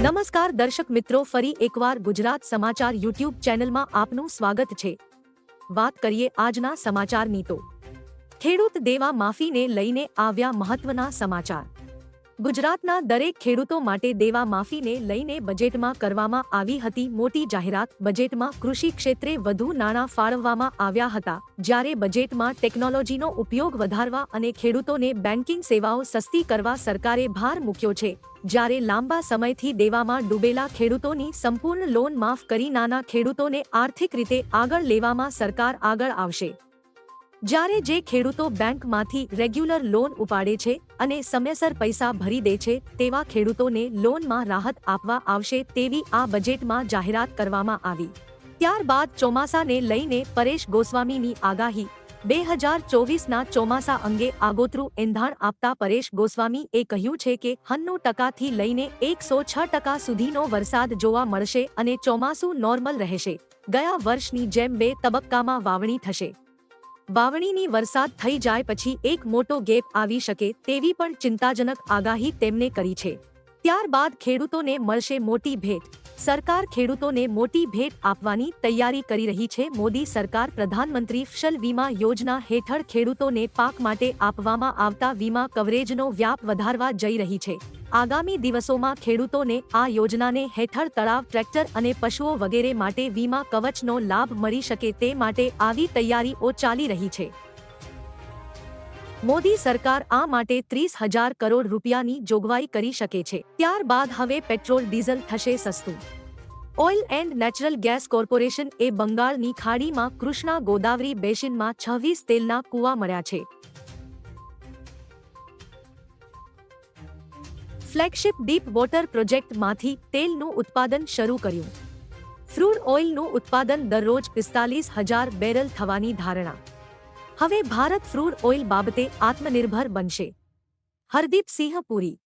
નમસ્કાર દર્શક મિત્રો, ફરી એકવાર ગુજરાત સમાચાર યુટ્યુબ ચેનલમાં આપનું સ્વાગત છે. વાત કરીએ આજના સમાચારની તો. ખેડૂત દેવા માફીને લઈને આવ્યા મહત્વના સમાચાર. ગુજરાતના દરેક ખેડૂતો માટે દેવા માફીને લઈને બજેટમાં કરવામાં આવી હતી મોટી જાહેરાત. બજેટમાં કૃષિ ક્ષેત્રે વધુ નાણાં ફાળવવામાં આવ્યા હતા. જ્યારે બજેટમાં ટેકનોલોજીનો ઉપયોગ વધારવા અને ખેડૂતોને બેન્કિંગ સેવાઓ સસ્તી કરવા સરકારે ભાર મૂક્યો છે, જ્યારે લાંબા સમયથી દેવામાં ડૂબેલા ખેડૂતોની સંપૂર્ણ લોન માફ કરી નાના ખેડૂતોને આર્થિક રીતે આગળ લેવામાં સરકાર આગળ આવશે. જ્યારે જે ખેડૂતો બેંકમાંથી રેગ્યુલર લોન ઉપાડે છે અને સમયસર પૈસા ભરી દે છે તેવા ખેડૂતોને લોનમાં રાહત આપવા આવશે તેવી આ બજેટમાં જાહેરાત કરવામાં આવી. ત્યારબાદ ચોમાસાને લઈને પરેશ ગોસ્વામીની આગાહી. બે હજાર ચોવીસના ચોમાસા અંગે આગોતરું એંધાણ આપતા પરેશ ગોસ્વામી એ કહ્યું છે કે હન્નું ટકાથી લઈને એકસો છ ટકા સુધીનો વરસાદ જોવા મળશે અને ચોમાસું નોર્મલ રહેશે. ગયા વર્ષની જેમ બે તબક્કામાં વાવણી થશે. વાવણીની વરસાદ થઈ જાય પછી એક મોટો ગેપ આવી શકે તેવી પણ ચિંતાજનક આગાહી તેમણે કરી છે. ત્યારબાદ ખેડૂતોને મળશે મોટી ભેટ. સરકાર ખેડૂતોને મોટી ભેટ આપવાની તૈયારી કરી રહી છે. મોદી સરકાર પ્રધાનમંત્રી ફસલ વીમા યોજના હેઠળ ખેડૂતોને પાક માટે આપવામાં આવતા વીમા કવરેજનો વ્યાપ વધારવા જઈ રહી છે. આગામી દિવસોમાં ખેડૂતોને આ યોજનાને હેઠળ તળાવ, ટ્રેક્ટર અને પશુઓ વગેરે માટે વીમા કવચનો લાભ મળી શકે તે માટે આવી તૈયારીઓ ચાલી રહી છે. મોદી સરકાર આ માટે ત્રીસ હજાર કરોડ રૂપિયાની જોગવાઈ કરી શકે છે. ત્યારબાદ હવે પેટ્રોલ, ડીઝલ થશે સસ્તું. Oil and natural gas corporation એ બંગાળની ખાડીમાં કૃષ્ણા ગોદાવરી બેસિનમાં છવ્વીસ તેલના કૂવા મળ્યા છે. ફ્લેગશિપ ડીપ વોટર પ્રોજેક્ટમાંથી તેલનું ઉત્પાદન શરૂ કર્યું. ફ્રૂડ ઓઇલનું ઉત્પાદન દરરોજ પિસ્તાલીસ હજાર બેરલ થવાની ધારણા. હવે ભારત ફ્રૂડ ઓઇલ બાબતે આત્મનિર્ભર બનશે. હરદીપ સિંહ પુરી